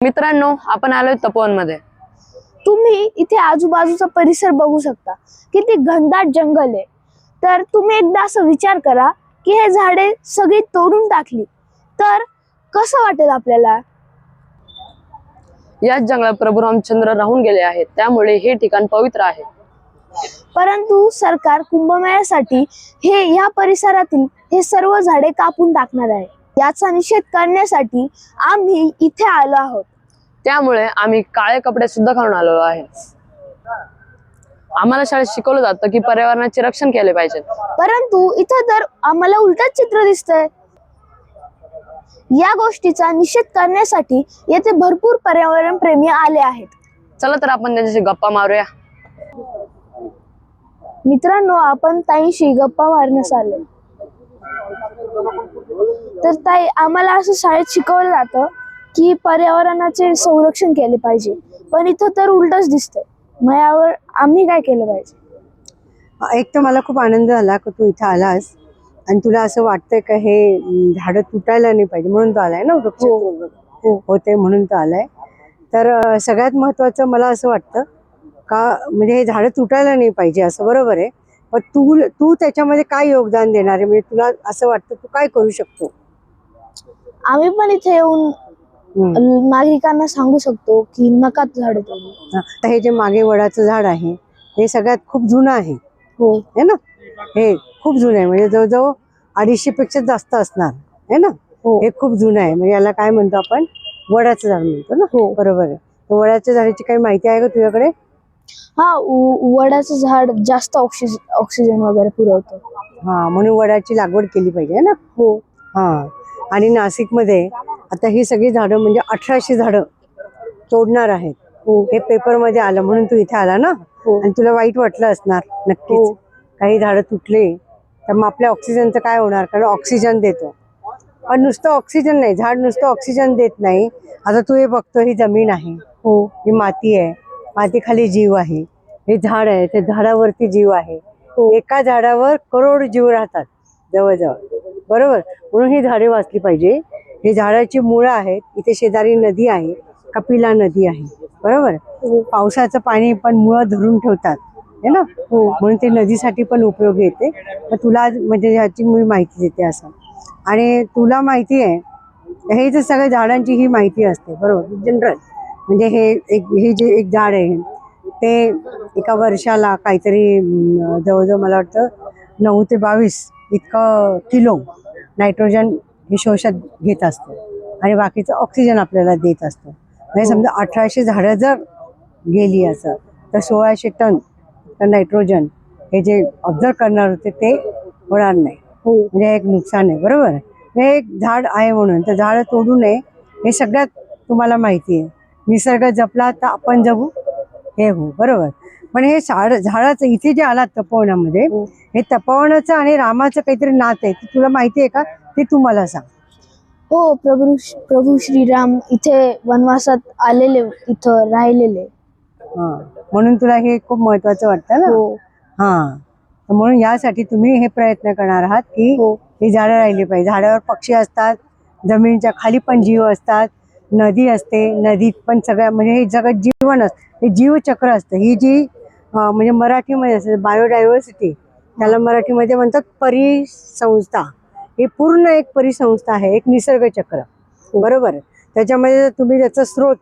मित्रांनो आपण आलोय तपोवनमध्ये तुम्ही इथे आजूबाजूचा परिसर बघू शकता. किती घनदाट जंगल आहे. तर तुम्ही एकदा असं विचार करा की हे झाडे सगळी तोडून टाकली. तर कसं वाटेल आपल्याला? याच जंगलात प्रभू रामचंद्र राहून गेले आहेत. त्यामुळे हे ठिकाण पवित्र आहे. परंतु सरकार कुंभमेळ्यासाठी हे ह्या परिसरातील हे सर्व झाडे कापून टाकणार आहे. याचा निषेध करण्यासाठी आम्ही इथे आलो आहोत. त्यामुळे आम्ही काळे कपडे सुद्धा घालून आलेलो आहे. आम्हाला शाळेत शिकवलं जातं की पर्यावरणाचे रक्षण केले पाहिजे. परंतु इथं तर आम्हाला उलटच चित्र दिसतंय. या गोष्टीचा निषेध करण्यासाठी येथे भरपूर पर्यावरण प्रेमी आले आहेत. चला तर आपण त्यांच्याशी गप्पा मारूया. मित्रांनो आपण ताईंशी गप्पा मारण्यास आलो तर ताई आम्हाला असं शाळेत शिकवलं जातं की पर्यावरणाचे संरक्षण केले पाहिजे. पण इथं तर उलटच दिसतंय. मग यावर आम्ही काय केलं पाहिजे? एक तर मला खूप आनंद झाला की तू इथं आलास. आणि तुला असं वाटतंय का हे झाडं तुटायला नाही पाहिजे म्हणून तू आलाय ना वृक्ष हो. होते म्हणून तू आलाय. तर सगळ्यात महत्वाचं मला असं वाटतं का म्हणजे हे झाडं तुटायला नाही पाहिजे असं बरोबर आहे. पण तू तू त्याच्यामध्ये काय योगदान देणार आहे? म्हणजे तुला असं वाटतं तू काय करू शकतो? आम्ही पण इथे येऊन. नागरिकांना सांगू शकतो की नका झाडे तोडू. हा, जे मागे वडाचं झाड आहे हे सगळ्यात खूप जुनं आहे. हो. है ना? हे खूप जुनं आहे. म्हणजे जवळजवळ अडीचशे पेक्षा जास्त असणार. है ना? हो. हे खूप जुनं आहे. म्हणजे याला काय म्हणतो आपण? वडाचं झाड म्हणतो ना? हो. बरोबर आहे. वडाच्या झाडाची काही माहिती आहे का तुझ्याकडे? हा वडाचं झाड जास्त ऑक्सिजन ऑक्सिजन वगैरे पुरवतं. हा म्हणून वडाची लागवड केली पाहिजे है ना? हो. हा. आणि नाशिकमध्ये आता ही सगळी झाडं म्हणजे अठराशे झाडं तोडणार आहेत. हो. हे पेपरमध्ये आलं म्हणून तू इथे आला ना? हो. आणि तुला वाईट वाटलं असणार हो. नक्कीच काही झाडं तुटले तर मग आपल्या ऑक्सिजनचं काय होणार? कारण ऑक्सिजन देतो. पण नुसतं ऑक्सिजन नाही झाड नुसतं ऑक्सिजन देत नाही. आता तू हे बघतो ही जमीन आहे. हो. ही माती आहे. मातीखाली जीव आहे. हे झाड आहे ते झाडावरती जीव आहे. हो. एका झाडावर करोड जीव राहतात जवळजवळ. बरोबर? म्हणून ही झाडे वाचली पाहिजे. ही झाडाची मुळं आहेत. इथे शेजारी नदी आहे कपिला नदी आहे. बरोबर? हो. पावसाचं पाणी पण मुळं धरून ठेवतात. है ना? हो. म्हणून ते नदीसाठी पण उपयोगी येते. तर तुला म्हणजे ह्याची मी माहिती देते असं. आणि तुला माहिती आहे हे जे सगळ्या झाडांची ही माहिती असते. बरोबर? जनरल म्हणजे हे एक हे जे एक झाड आहे ते एका वर्षाला काहीतरी जवळजवळ मला वाटतं नऊ ते बावीस इतकं किलो नायट्रोजन हे शोषत घेत असतं. आणि बाकीचं ऑक्सिजन आपल्याला देत असतं. म्हणजे समजा अठराशे झाडं जर गेली असं तर सोळाशे टन तर नायट्रोजन हे जे ऑब्झर्व करणार होते ते होणार नाही. हो. म्हणजे एक नुकसान आहे बरोबर? हे एक झाड आहे म्हणून तर झाडं तोडू नये हे सगळ्यात तुम्हाला माहिती आहे. निसर्ग जपला तर आपण जगू. हे हो बरोबर. पण हे झाड झाडाचं इथे जे आलात तपोवनामध्ये हो. हे तपोवनाचं आणि रामाचं काहीतरी नातं आहे. ते तुला माहिती आहे का? ते तू मला सांग. हो प्रभू प्रभू श्रीराम इथे वनवासात आलेले इथं राहिलेले. हा. म्हणून तुला हे खूप महत्वाचं वाटतं ना? हो. हा. म्हणून यासाठी तुम्ही हे प्रयत्न करणार आहात की हो. ही झाडं राहिली पाहिजे. झाडावर पक्षी असतात जमिनीच्या खाली पण जीव असतात. नदी असते नदीत पण सगळ्या म्हणजे हे जगत जीवन असतं. हे जीवचक्र असतं. ही जी म्हणजे मराठीमध्ये असते बायोडायव्हर्सिटी त्याला मराठीमध्ये म्हणतात परिसंस्था. ही पूर्ण एक परिसंस्था आहे एक निसर्गचक्र. बरोबर? त्याच्यामध्ये जर तुम्ही त्याचं स्रोत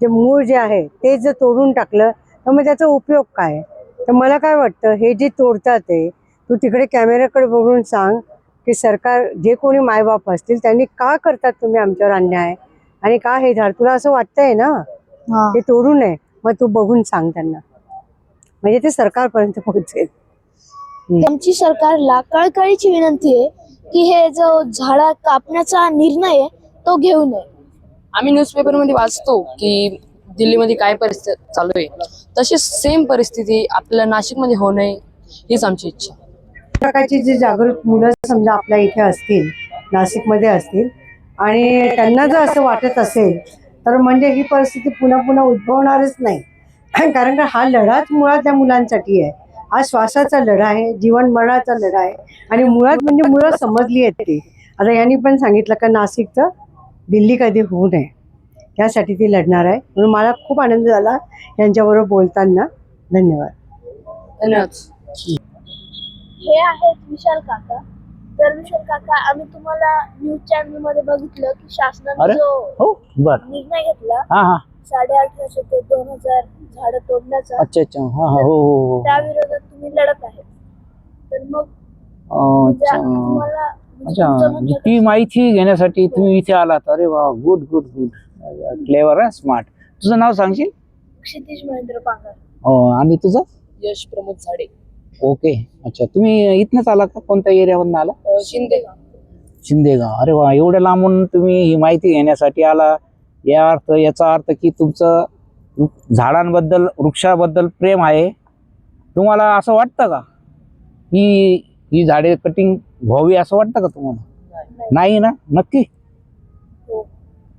जे मूळ जे आहे ते जर तोडून टाकलं तर मग त्याचा उपयोग काय? तर मला काय वाटतं हे जे तोडतात ते तू तिकडे कॅमेऱ्याकडे बघून सांग की सरकार जे कोणी मायबाप असतील त्यांनी का करतात तुम्ही आमच्यावर अन्याय? आणि का हे झाड? तुला असं वाटतंय ना? हा. ते तोडू नये. मग तू बघून सांग त्यांना. म्हणजे ते सरकारपर्यंत पोहोचेल. आमची सरकारला कळकळीची विनंती आहे की हे जो झाडा कापण्याचा निर्णय आहे तो घेऊ नये. आम्ही न्यूजपेपरमध्ये वाचतो की दिल्लीमध्ये काय परिस्थिती चालू आहे. तशी सेम परिस्थिती आपल्या नाशिकमध्ये होऊ नये हीच आमची इच्छा. प्रकारची जी जागरूक मुलं समजा आपल्या इथे असतील नाशिकमध्ये असतील आणि त्यांना जर असं वाटत असेल तर म्हणजे ही परिस्थिती पुन्हा पुन्हा उद्भवणारच नाही. कारण का हा लढाच मुळात त्या मुलांसाठी आहे. हा श्वासाचा लढा आहे जीवन मरणाचा लढा आहे. आणि मुळात म्हणजे मुळं समजली आहेत ती. आता यांनी पण सांगितलं का नाशिकचं दिल्ली कधी होऊ नये. यासाठी ती लढणार आहे. म्हणून मला खूप आनंद झाला यांच्याबरोबर बोलताना. धन्यवाद. धन्यवाद. हे आहेत विशाल काका. तर विशाल काका आम्ही तुम्हाला न्यूज चॅनलमध्ये बघितलं की शासनाने अरे? जो हो बर. निर्णय घेतला हा हा. साडे अठराशे ते दोन हजार झाडं तोडण्याचा अच्छा अच्छा. हा हा हो हो हो. त्या विरोधात तुम्ही लढत आहे. तर मग म्हणजे अच्छा. तुम्हाला म्हणजे अच्छा तुमचं म्हणजे म्हणणं ती माहिती घेण्यासाठी तुम्ही इथे आलात. अरे वा गुड गुड गुड क्लेवर आहे स्मार्ट तुझं नाव सांगशील? क्षितिज महेंद्र पांगर. हो, आणि तुझं? यश प्रमोद झाडे. ओके. अच्छा तुम्ही इथनंच आला का? कोणत्या एरियामधून आला? अ, शिंदे शिंदेगाव. अरे वा एवढ्या लांबून तुम्ही ही माहिती घेण्यासाठी आला. या अर्थ याचा अर्थ की तुमचं झाडांबद्दल वृक्षाबद्दल प्रेम आहे. तुम्हाला असं वाटतं का? की ही झाडे कटिंग व्हावी असं वाटतं का तुम्हाला? नाही ना? नक्की? हो.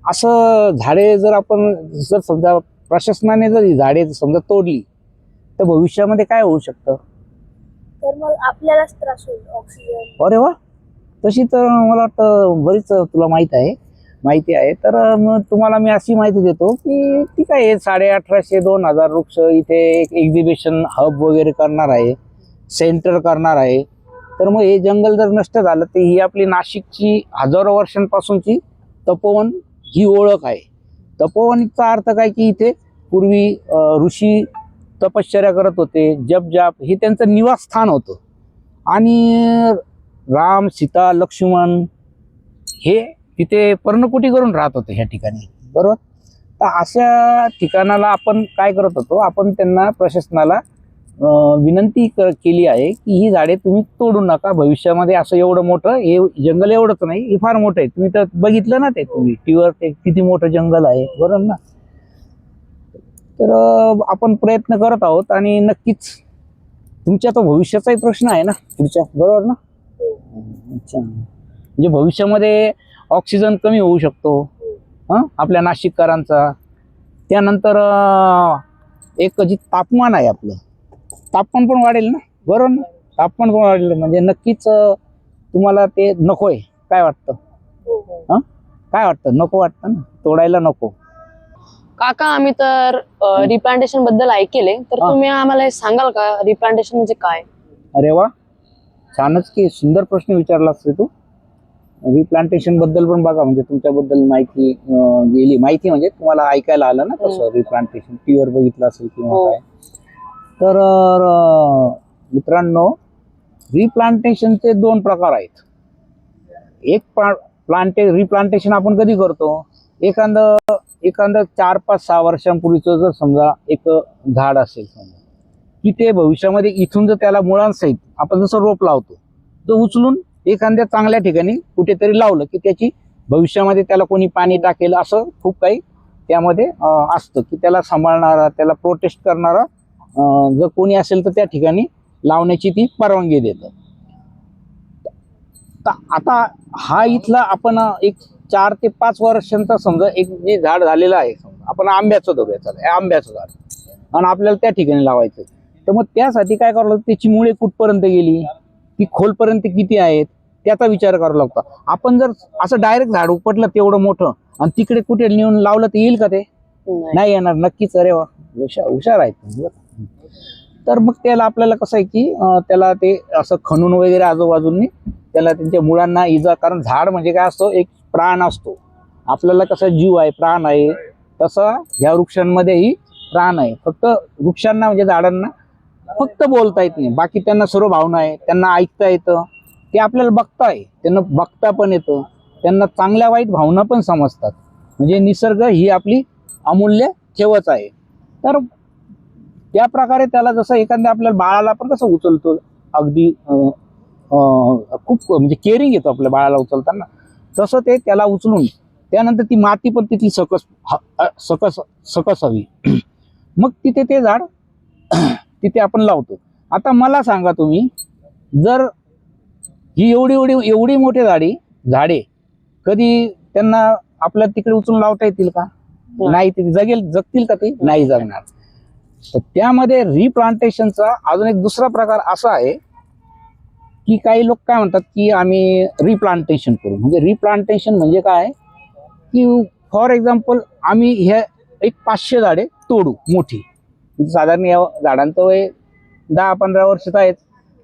असं झाडे जर आपण जर समजा प्रशासनाने जर ही झाडे समजा तोडली तर भविष्यामध्ये काय होऊ शकतं? तर मग आपल्यालाच त्रास होईल ऑक्सिजन अरे वा. तशी तर मला वाटतं बरीच तुला माहीत आहे. माहिती आहे. तर मग तुम्हाला मी अशी माहिती देतो की ठीक आहे साडे अठराशे दोन हजार वृक्ष इथे एक एक्झिबिशन हब वगैरे करणार आहे. सेंटर करणार आहे. तर मग हे जंगल जर नष्ट झालं तर ही आपली नाशिकची हजारो वर्षांपासूनची तपोवन ही ओळख आहे. तपोवनचा अर्थ काय की इथे पूर्वी ऋषी तपश्चर्या करत होते जप जाप हे त्यांचं निवासस्थान होतं. आणि राम सीता लक्ष्मण हे तिथे पर्णकुटी करून राहत होते ह्या ठिकाणी. बरोबर? तर अशा ठिकाणाला आपण काय करत होतो आपण त्यांना प्रशासनाला विनंती क- केली आहे की ही झाडे तुम्ही तोडू नका. भविष्यामध्ये असं एवढं मोठं हे जंगल एवढंच नाही हे फार मोठं आहे. तुम्ही तर बघितलं ना ते तुम्ही टीवर ते किती मोठं जंगल आहे. बरोबर ना? तर आपण प्रयत्न करत आहोत आणि नक्कीच तुमच्या तो भविष्याचाही प्रश्न आहे ना पुढच्या बरोबर ना? अच्छा. म्हणजे भविष्यामध्ये ऑक्सिजन कमी होऊ शकतो हां? आपल्या नाशिककरांचा. त्यानंतर एक जे तापमान आहे आपलं तापमान पण वाढेल ना? बरोबर ना? तापमान पण वाढेल. म्हणजे नक्कीच तुम्हाला ते नको आहे काय वाटतं? हां? काय वाटतं? नको वाटतं ना? तोडायला नको. काका आम्ही तर रिप्लांटेशनबद्दल ऐकेले तर हा. तुम्ही आम्हाला हे सांगाल का? रिप्लांटेशन म्हणजे काय? अरे वा. छानच की सुंदर प्रश्न विचारलास रे तू. रिप्लांटेशनबद्दल पण बघा म्हणजे तुमच्याबद्दल माहिती अं, गेली. माहिती म्हणजे तुम्हाला ऐकायला आलं ना तसं रिप्लांटेशन टीव्हीवर बघितलं असेल किंवा हो. काय. तर अं, मित्रांनो रिप्लांटेशनचे दोन प्रकार आहेत. एक प्लांटे रिप्लांटेशन आपण कधी करतो? एखादं एखादं चार पाच सहा वर्षांपूर्वीचं जर समजा एक झाड असेल समजा की ते भविष्यामध्ये इथून जर त्याला मुळांसहित आपण जसं रोप लावतो तो उचलून एखाद्या चांगल्या ठिकाणी कुठेतरी लावलं की त्याची भविष्यामध्ये त्याला कोणी पाणी टाकेल असं खूप काही त्यामध्ये असतं की त्याला सांभाळणारा त्याला प्रोटेस्ट करणारा जर कोणी असेल तर त्या ठिकाणी लावण्याची ती परवानगी देतं. तर आता हा इथला आपण एक चार ते पाच वर्षांचा समजा एक जे झाड झालेलं आहे समजा आपण आंब्याचं धरूया चला हे आंब्याचं झाड. आणि आपल्याला त्या ठिकाणी लावायचं तर मग त्यासाठी काय करावं लागतं? त्याची मुळे कुठपर्यंत गेली? ती खोलपर्यंत किती आहेत? त्याचा विचार करावा लागतो. आपण जर असं डायरेक्ट झाड उपटलं तेवढं मोठं आणि तिकडे कुठे नेऊन लावलं तर येईल का ते? नाही. येणार. नक्कीच. अरे वा हुशार हुशार आहेत. तर मग त्याला आपल्याला कसं आहे की त्याला ते असं खणून वगैरे आजूबाजूंनी त्याला त्यांच्या मुळांना इजा कारण झाड म्हणजे काय असतो? एक प्राण असतो. आपल्याला कसं जीव आहे प्राण आहे तसं ह्या वृक्षांमध्येही प्राण आहे. फक्त वृक्षांना म्हणजे झाडांना फक्त बोलता येत नाही. बाकी त्यांना सर्व भावना आहे त्यांना ऐकता येतं. ते आपल्याला बघता त्यांना बघता पण येतं. त्यांना चांगल्या वाईट भावना पण समजतात. म्हणजे निसर्ग ही आपली अमूल्य ठेवच आहे. तर त्या प्रकारे त्याला जसं एखाद्या आपल्या बाळाला पण कसं उचलतो. अगदी खूप म्हणजे केअरिंग येतो आपल्या बाळाला उचलताना. तसं ते त्याला उचलून त्यानंतर ती माती पण तिथली सकस सकस सकस हवी. मग तिथे ते झाड तिथे आपण लावतो. आता मला सांगा तुम्ही जर ही एवढी एवढी एवढी मोठी झाडी झाडे कधी त्यांना आपल्या तिकडे उचलून लावता येतील का? नाही. ते जगेल जगतील का ते? नाही जगणार. तर त्यामध्ये रिप्लांटेशनचा अजून एक दुसरा प्रकार असा आहे की काही लोक काय म्हणतात की आम्ही रिप्लांटेशन करू. म्हणजे रिप्लांटेशन म्हणजे काय? की फॉर एक्झाम्पल आम्ही हे एक पाचशे झाडे तोडू मोठी. म्हणजे साधारण या झाडांचं वय दहा पंधरा वर्षच आहेत.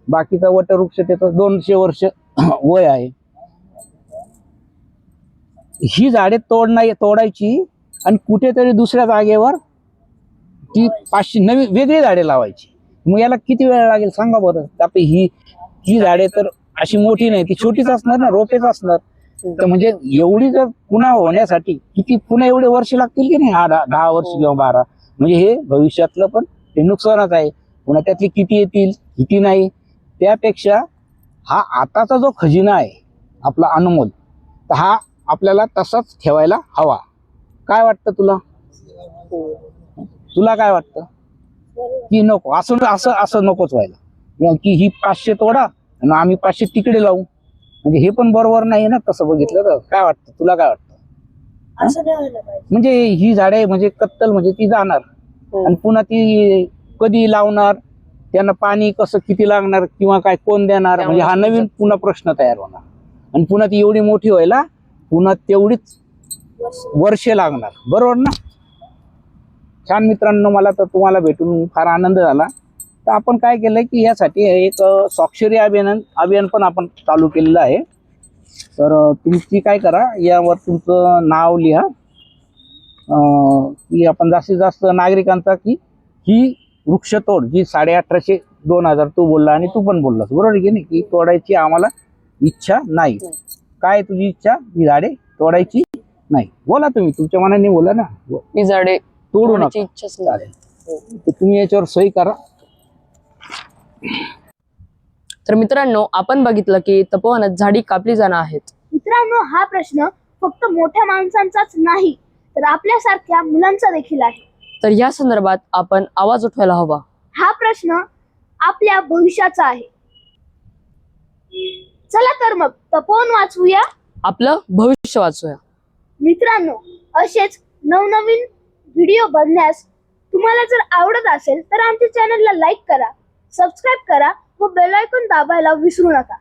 बाकीचा वटवृक्ष त्याचं दोनशे वर्ष वय आहे. ही झाडे तोडणा तोडायची आणि कुठेतरी दुसऱ्या जागेवर ती पाचशे नवी वेगळी झाडे लावायची. मग याला किती वेळ लागेल? सांगा बरं. आपली ही ही झाडे तर अशी मोठी नाही ती छोटीच असणार ना रोपेच असणार. तर म्हणजे एवढी जर पुन्हा होण्यासाठी किती पुन्हा एवढे वर्ष लागतील की नाही? हा दहा दहा वर्ष किंवा बारा. म्हणजे हे भविष्यातलं पण हे नुकसानच आहे. पुन्हा त्यातली किती येतील किती नाही त्यापेक्षा हा आताचा जो खजिना आहे आपला अनमोल तर हा आपल्याला तसाच ठेवायला हवा. काय वाटतं तुला? तुला काय वाटतं? की नको असं असं असं नकोच व्हायला. की ही पाचशे तोडा आणि आम्ही पाचशे तिकडे लावू. म्हणजे हे पण बरोबर नाही ना तसं बघितलं तर. काय वाटतं? तुला काय वाटतं? असं नाही व्हायला पाहिजे. म्हणजे ही झाडे म्हणजे कत्तल म्हणजे ती जाणार. आणि पुन्हा ती कधी लावणार? त्यांना पाणी कसं किती लागणार किंवा काय कोण देणार? म्हणजे हा नवीन पुन्हा प्रश्न तयार होणार. आणि पुन्हा ती एवढी मोठी व्हायला पुन्हा तेवढीच वर्षे लागणार. बरोबर ना? छान मित्रांनो मला तर तुम्हाला भेटून फार आनंद झाला. तर आपण काय केलंय की यासाठी एक स्वाक्षरी अभियान अभियान पण आपण चालू केलेलं आहे. तर तुमची काय करा यावर तुमचं नाव लिहा. की आपण जास्तीत जास्त नागरिकांचा की ही वृक्षतोड जी साडे अठराशे दोन हजार तू बोलला आणि तू पण बोललास बरोबर की नाही? की तोडायची आम्हाला इच्छा नाही. काय तुझी इच्छा? ही झाडे तोडायची नाही. बोला तुम्ही तुमच्या मनाने बोला ना. ही झाडे तोडू नका. तुम्ही याच्यावर सही करा. तर मित्रांनो आपण बघितलं की तपोवनात झाडी कापली जाणार आहेत. मित्रांनो हा प्रश्न फक्त मोठ्या माणसांचाच नाही तर आपल्यासारख्या मुलांचा देखील आहे. तर या संदर्भात आपण आवाज उठवायला हवा. हा प्रश्न आपल्या भविष्याचा आहे. चला तर मग तपोवन वाचूया आपलं भविष्य वाचूया. मित्रांनो असेच नवनवीन व्हिडिओ बघण्यास तुम्हाला जर आवडत असेल तर आमच्या चॅनलला लाईक करा. सबस्क्राईब करा व बेल आयकॉन दाबायला विसरू नका.